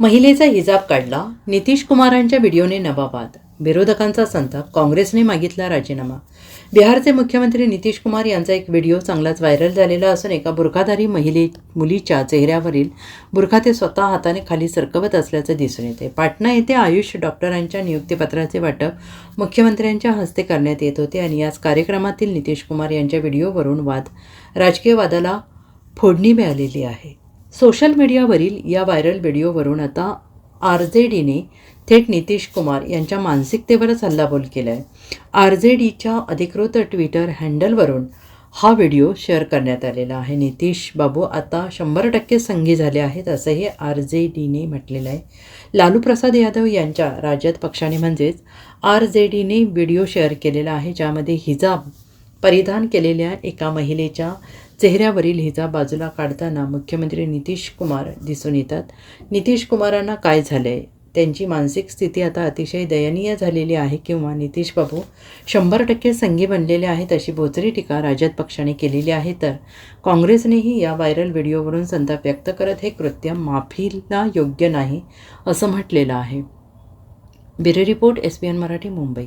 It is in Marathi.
महिलेचा हिजाब काढला नितीश कुमारांच्या व्हिडिओने नवाबाद विरोधकांचा संताप काँग्रेसने मागितला राजीनामा. बिहारचे मुख्यमंत्री नितीश कुमार यांचा एक व्हिडिओ चांगलाच व्हायरल झालेला असून एका बुरखाधारी महिले मुलीच्या चेहऱ्यावरील बुरखा ते स्वतः हाताने खाली सरकवत असल्याचं दिसून येते. पाटणा येथे आयुष डॉक्टरांच्या नियुक्तीपत्राचे वाटप मुख्यमंत्र्यांच्या हस्ते करण्यात येत होते आणि याच कार्यक्रमातील नितीश कुमार यांच्या व्हिडिओवरून वाद राजकीय वादाला फोडणी मिळालेली आहे. सोशल मीडियावरील या व्हायरल व्हिडिओवरून आता आर जे डीने थेट नितीश कुमार यांच्या मानसिकतेवरच हल्लाबोल केला आहे आर जे डीच्या अधिकृत ट्विटर हँडलवरून हा व्हिडिओ शेअर करण्यात आलेला आहे. नितीश बाबू आता शंभर टक्के संघी झाले आहेत असंही आर जे डीने म्हटलेलं आहे. लालू प्रसाद यादव यांच्या राज्यात पक्षाने म्हणजेच आर जे डीने व्हिडिओ शेअर केलेला आहे ज्यामध्ये हिजाब परिधान केलेल्या एका महिलेच्या चेहऱ्यावरील हिजा बाजूला काढताना मुख्यमंत्री नितीश कुमार दिसून येतात. नितीश कुमारांना काय झालंय? त्यांची मानसिक स्थिती आता अतिशय दयनीय झालेली आहे किंवा नितीश बाबू शंभर टक्के संगी बनलेले आहेत अशी बोचरी टीका राज्यात पक्षाने केलेली आहे तर काँग्रेसनेही या व्हायरल व्हिडिओवरून संताप व्यक्त करत हे कृत्य माफीला योग्य नाही असं म्हटलेलं आहे. Bureau report S P N Marathi Mumbai.